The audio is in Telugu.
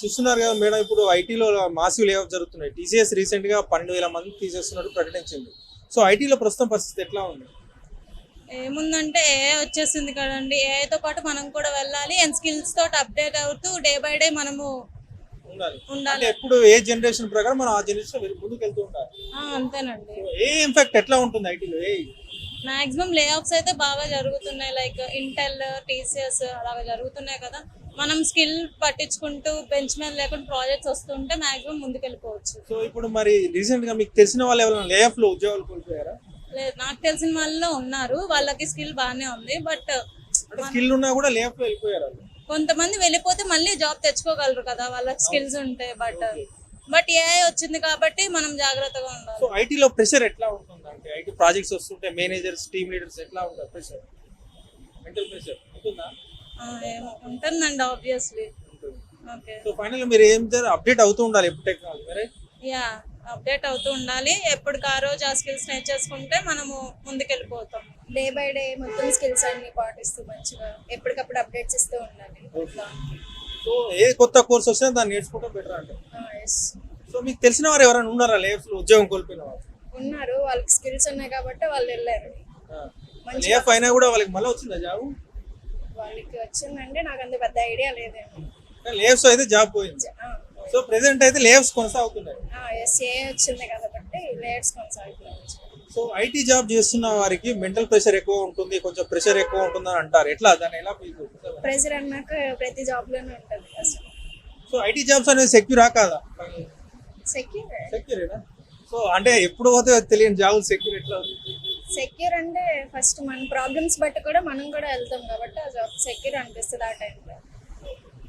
చూస్తున్నారు కదా మేడం ఇప్పుడు ఐటీలో మాసివ్ లే ఆఫ్ జరుగుతున్నాయి. టీసీఎస్ రీసెంట్గా పన్నెండు వేల మంది తీసేస్తున్నట్టు ప్రకటించింది. సో ఐటీలో ప్రస్తుతం పరిస్థితి ఎట్లా ఉంది? ఏముందంటే ఏ వచ్చేసింది కదండి. ఏఐతో పాటు మనం కూడా వెళ్ళాలి. అండ్ స్కిల్స్ తోటి అప్డేట్ అవుతూ డే బై డే మనము ఉండాలి. ఎప్పుడు ఏ జనరేషన్ ప్రకారం మనం ఆ జనరేషన్ ముందుకు వెళ్తూ ఉండాలి అంతేనండి. ఏ ఇంపాక్ట్ ఎట్లా ఉంటుంది ఐటీలో? ఏ మాక్సిమం లే ఆఫ్స్ అయితే బాగా జరుగుతున్నాయి. లైక్ ఇంటెల్ టీసీఎస్ అలాగా జరుగుతున్నాయి కదా. మనం స్కిల్ పట్టించుకుంటూ బెంచ్ మీద లేకుండా ప్రాజెక్ట్స్ వస్తుంటే మాక్సిమం ముందుకెళ్ళిపోవచ్చు. సో ఇప్పుడు మరి రీసెంట్గా మీకు తెలిసిన వాళ్ళు ఎవరైనా లే ఆఫ్లో ఉద్యోగాలు కోల్పోయారా? లేదు నాకు తెలిసిన వాళ్ళు ఉన్నారు. వాళ్ళకి స్కిల్ బాగానే ఉంది బట్ స్కిల్ ఉన్నా కూడా లే ఆఫ్లో వెళ్ళిపోయారు వాళ్ళు. కొంతమంది వెళ్ళిపోతే మళ్ళీ జాబ్ తెచ్చుకోగలరు కదా వాళ్ళకి స్కిల్స్ ఉంటాయి బట్ బట్ ఏఐ వచ్చింది కాబట్టి మనం జాగ్రత్తగా ఉండాలి. సో ఐటీలో ప్రెషర్ ఎట్లా ఉంటుంది అంటే ఐటీ ప్రాజెక్ట్స్ వస్తుంటే మేనేజర్స్ టీమ్ లీడర్స్ ఎట్లా ఉంటారు ప్రెషర్ మెంటల్ ప్రెషర్ ఉంటుందా? ఆ, ఏమో ఉంటుందండి ఆబ్వియస్లీ ఓకే సో ఫైనల్ మీరు ఏం అప్డేట్ అవుతూ ఉండాలి ఎప్పుడు టెక్నాలజీ మరి? యా అప్డేట్ అవుతూ ఉండాలి. ఎప్పటికి ఆ రోజు ఆ స్కిల్స్ నేర్చేసుకుంటే మనము ముందుకెళ్ళిపోతాం. డే బై డే మొత్తం స్కిల్స్ అన్ని పాటిస్తూ మంచిగా ఎప్పటికప్పుడు అప్డేట్స్ ఇస్తూ ఉండాలి. సో ఏ కొత్త కోర్స్ వచ్చినా దాన్ని నేర్చుకుంటే బెటర్ అంటే. సో మీకు తెలిసిన వారు ఎవరైనా ఉన్నారా లేఫ్లో ఉద్యోగం కోల్పోయిన వారు ఉన్నారు. వాళ్ళకి స్కిల్స్ ఉన్నాయి కాబట్టి వాళ్ళు వెళ్ళారు. లేఫ్ అయినా కూడా వాళ్ళకి మళ్ళీ వచ్చిందా జాబ్ వాళ్ళకి వచ్చిందంటే నాకు అంత పెద్ద ఐడియా లేదేమో. లేఫ్స్ అయితే జాబ్ పోయింది. సో ప్రెసెంట్ అయితే లేఫ్స్ కొనసాగుతున్నాయి. ఎస్ ఏ వచ్చింది కాబట్టి లేట్స్ కొనసాగుతుంది సో ఐటీ జాబ్ చేస్తున్న వారికి మెంటల్ ప్రెషర్ ఎక్కువ ఉంటుంది కొంచెం ప్రెషర్ ఎక్కువ ఉంటుంది అని అంటారు. ఎట్లా? దాన్ని ఎలా ఫీల్ ప్రెజర్ అన్నాక ప్రతి జాబ్లోనే ఉంటుంది అసలు సో ఐటీ జాబ్స్ అనేది సెక్యూరా కాదా? సెక్యూర్. సెక్యూరేనా? సో అంటే ఎప్పుడు పోతే తెలియని జాబ్ సెక్యూర్ ఎట్లా? సెక్యూర్ అంటే ఫస్ట్ మన ప్రాబ్లమ్స్ బట్టి కూడా మనం కూడా వెళ్తాం కాబట్టి ఆ జాబ్ సెక్యూర్ అనిపిస్తుంది ఆ టైంలో.